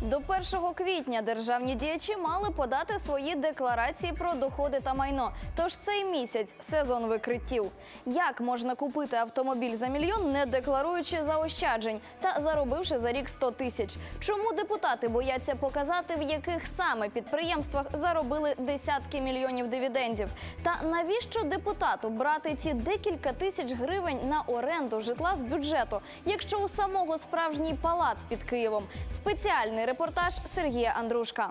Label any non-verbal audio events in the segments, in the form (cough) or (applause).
До 1 квітня державні діячі мали подати свої декларації про доходи та майно. Тож цей місяць сезон викриттів. Як можна купити автомобіль за мільйон, не декларуючи заощаджень та заробивши за рік 100 тисяч? Чому депутати бояться показати, в яких саме підприємствах заробили десятки мільйонів дивідендів? Та навіщо депутату брати ті декілька тисяч гривень на оренду житла з бюджету, якщо у самого справжній палац під Києвом? Спеціальний репортаж Сергія Андрушка.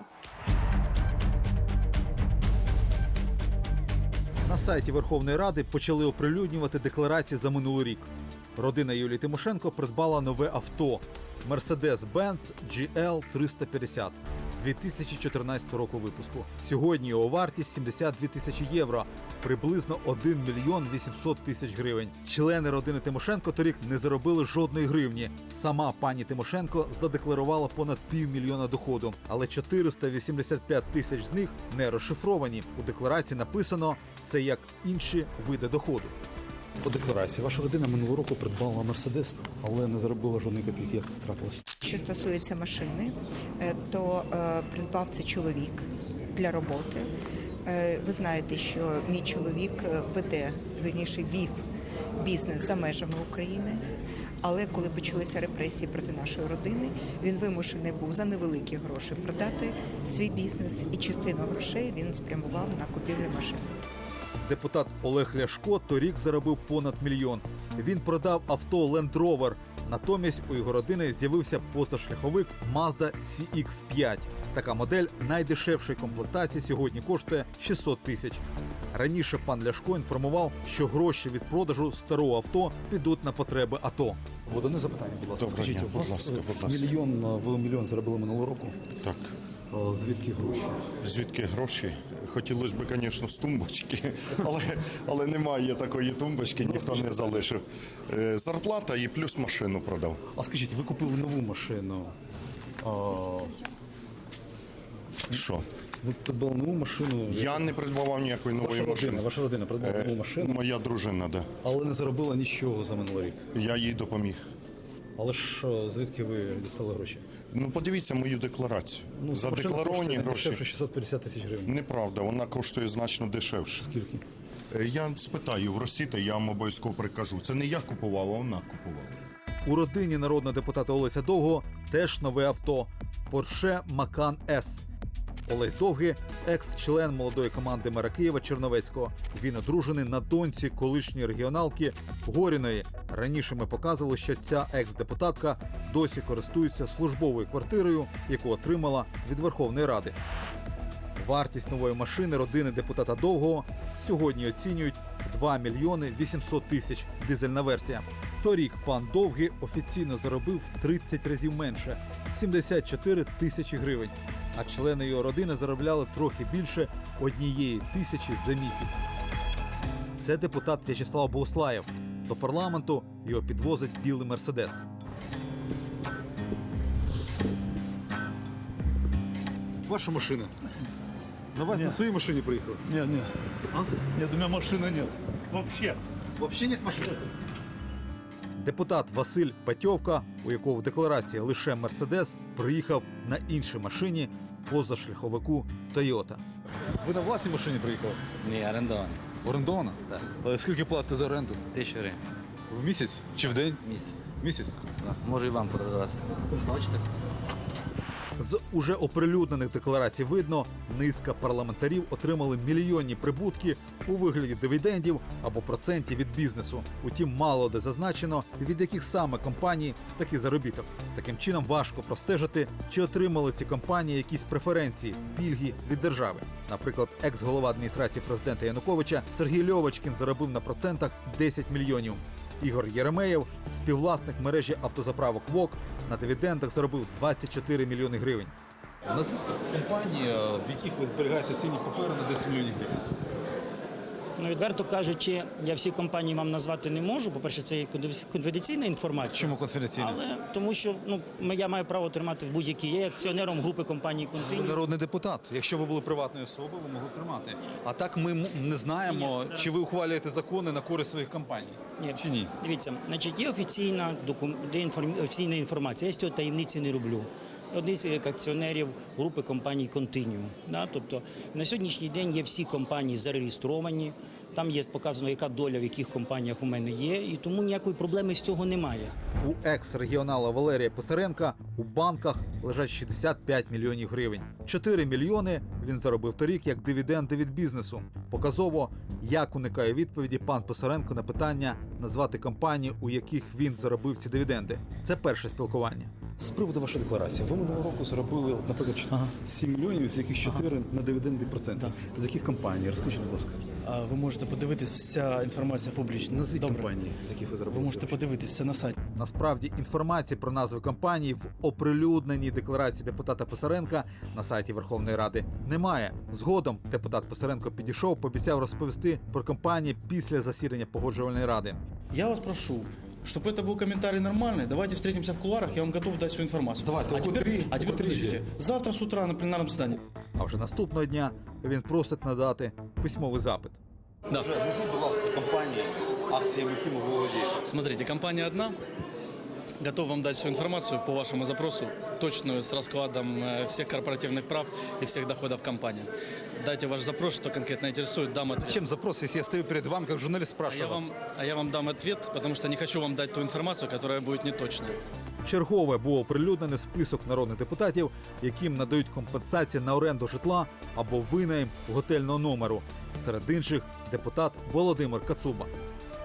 На сайті Верховної Ради почали оприлюднювати декларації за минулий рік. Родина Юлії Тимошенко придбала нове авто Mercedes-Benz GL 350 2014 року випуску. Сьогодні його вартість 72 тисячі євро, приблизно 1 мільйон 800 тисяч гривень. Члени родини Тимошенко торік не заробили жодної гривні. Сама пані Тимошенко задекларувала понад півмільйона доходу, але 485 тисяч з них не розшифровані. У декларації написано це як інші види доходу. По декларації ваша родина минулого року придбала Мерседес, але не заробила жодної копійки. Як це трапилось? Що стосується машини, е, то е, придбав це чоловік для роботи. Е, Ви знаєте, що мій чоловік веде, вірніше вів бізнес за межами України. Але коли почалися репресії проти нашої родини, він вимушений був за невеликі гроші продати свій бізнес, і частину грошей він спрямував на купівлю машин. Депутат Олег Ляшко торік заробив понад мільйон. Він продав авто Land Rover. Натомість у його родини з'явився позашляховик Mazda CX-5. Така модель найдешевшої комплектації сьогодні коштує 600 тисяч. Раніше пан Ляшко інформував, що гроші від продажу старого авто підуть на потреби АТО. Одне запитання, будь ласка. Доброго Скажіть, дня, у будь ласка, будь ласка. мільйон е, ви мільйон заробили минулого року. Так. Е, Звідки гроші? Звідки гроші? Хотілося б, звісно, з тумбочки, (laughs) але, але немає такої тумбочки, ніхто не залишив. Е, Зарплата і плюс машину продав. А скажіть, ви купили нову машину? А, Що? Ви придбали нову машину? Я не придбавав ніякої нової Ваша родина, машини. ваша родина придбала нову Е, машину, Моя дружина, да. але не заробила нічого за минулий рік. Я їй допоміг. Але ж е, звідки ви дістали гроші? Ну, подивіться мою декларацію. Ну, За Задекларовані коштує гроші. дешевше 650 тисяч гривень. Неправда, вона коштує значно дешевше. Скільки? Е, Я спитаю в Росіта, я вам обов'язково прикажу. Це не я купував, а вона купувала. У родині народного депутата Олеся Довго теж нове авто Porsche Macan S. Олесь Довгий екс-член молодої команди мера Києва Черновецького. Він одружений на доньці колишньої регіоналки Горіної. Раніше ми показували, що ця екс-депутатка досі користується службовою квартирою, яку отримала від Верховної Ради. Вартість нової машини родини депутата Довгого сьогодні оцінюють 2 мільйони 800 тисяч дизельна версія. Торік пан Довгий офіційно заробив в 30 разів менше 74 тисячі гривень. А члени його родини заробляли трохи більше однієї тисячі за місяць. Це депутат В'ячеслав Богуслаєв. До парламенту його підвозить білий мерседес. Ваша машина. На, вас, на своїй машині приїхали? Нет, нет. Нет, у меня машины нет. Вообще. Взагалі нет машини. Депутат Василь Патьовка, у якого в декларації лише Мерседес, приїхав на іншій машині позашляховику Тойота. Ви на власній машині приїхали? Ні, орендований. Орендована? Так. Але скільки платите за оренду? Тисячу гривень В місяць чи в день? місяць. Місяць. Так. Можу і вам продавати. Хочете? З уже оприлюднених декларацій видно, низка парламентарів отримали мільйонні прибутки у вигляді дивідендів або процентів від бізнесу. Утім, мало де зазначено, від яких саме компаній такий заробіток. Таким чином важко простежити, чи отримали ці компанії якісь преференції, пільги від держави. Наприклад, екс-голова адміністрації президента Януковича Сергій Льовочкін заробив на процентах 10 мільйонів. Ігор Єремеєв, співвласник мережі автозаправок ВОК, на дивідендах заробив 24 мільйони гривень. Назвіть компанії, в яких ви зберігаєте цінні папери на 10 мільйонів гривень. Ну, відверто кажучи, я всі компанії вам назвати не можу. По-перше, це є конфіденційна інформація. Чому конфіденційно? Але тому що ну, я маю право тримати в будь-якій. Є акціонером групи компанії Ви народний депутат. Якщо ви були приватною особою, ви могли тримати. А так ми не знаємо, Ні, чи ви ухвалюєте закони на користь своїх компаній. Ні. Чи ні? Дивіться, значить, є офіційна докум... є інформ... офіційна інформація. Я з цього таємниці не роблю. Одні з акціонерів групи компаній Continuum. Да? Тобто на сьогоднішній день є всі компанії зареєстровані. Там є показано, яка доля в яких компаніях у мене є, і тому ніякої проблеми з цього немає. У екс-регіонала Валерія Писаренка у банках лежать 65 мільйонів гривень. 4 мільйони він заробив торік як дивіденди від бізнесу. Показово, як уникає відповіді пан Писаренко на питання назвати компанії, у яких він заробив ці дивіденди. Це перше спілкування. З приводу вашої декларації, ви минулого року заробили, наприклад, 7 мільйонів, з яких 4 на дивіденди проценти. З яких компаній? Розкажіть, будь ласка. А ви можете подивитись, вся інформація публічна. Назвіть Добре. компанії, з яких ви зробили. Ви можете подивитися на сайті. Насправді інформації про назви компаній в оприлюдненій декларації депутата Писаренка на сайті Верховної Ради немає. Згодом депутат Писаренко підійшов, пообіцяв розповісти про компанії після засідання погоджувальної ради. Я вас прошу, чтобы это был комментарий нормальный, давайте встретимся в кулуарах, я вам готов дать всю информацию. Давайте, а о теперь, котрій- а о теперь котрій подождите. йде? Завтра с утра на пленарном заседании. А вже наступного дня він просить надати письмовий запит. Да. Назвіть, будь ласка, компанії, акціями, якими ви володієте. Смотрите, компания одна. Готов вам дать всю информацию по вашему запросу, точную, с раскладом э, всех корпоративных прав и всех доходов компании. Дайте ваш запрос, что конкретно интересует, дам ответ. Чем запрос, если я стою перед вами, как журналист, А спрашиваю я, вас? вам, а я вам дам ответ, потому что не хочу вам дать ту информацию, которая будет неточной. Чергове був оприлюднений список народних депутатів, яким надають компенсації на оренду житла або винайм готельного номеру. Серед інших депутат Володимир Кацуба.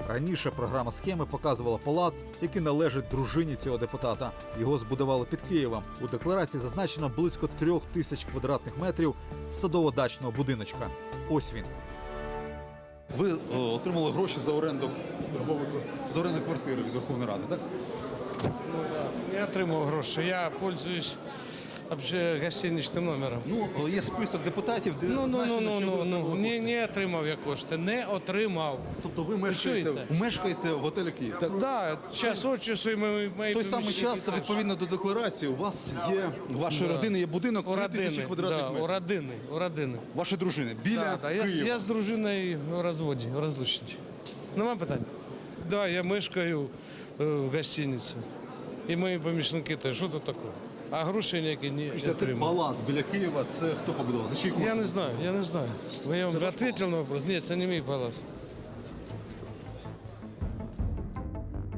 Раніше програма схеми показувала палац, який належить дружині цього депутата. Його збудували під Києвом. У декларації зазначено близько трьох тисяч квадратних метрів садово-дачного будиночка. Ось він. Ви о, отримали гроші за оренду за оренду квартири від Верховної Ради, так? Я отримав гроші. Я пользуюсь гостиничним номером. Ну, є список депутатів, де Ну, ну, ну, ну, ну, ну. отримали Не, отримав я кошти. Не отримав. Тобто ви мешкаєте, чуєте? мешкаєте в готелі Київ, так? Да, час від часу і мої, мої В той самий час, відповідно до декларації, у вас є, у вашої Да. родини є будинок у 3 тисячі родини, квадратних да, у метрів. родини, у родини. Вашої дружини, біля Да, да. Я, Києва. я з дружиною в розводі, в розлученні. Нема питань? Да, я мешкаю е, в гостиниці. І мої помічники теж. Що тут такого? А грошей ніякі не Це отримав. палац біля Києва, це хто побудував? За чий кошти? Я не знаю, я не знаю. Я вам ответил на вопрос. Ні, це не мій палац.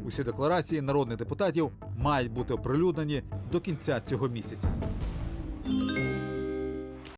Усі декларації народних депутатів мають бути оприлюднені до кінця цього місяця.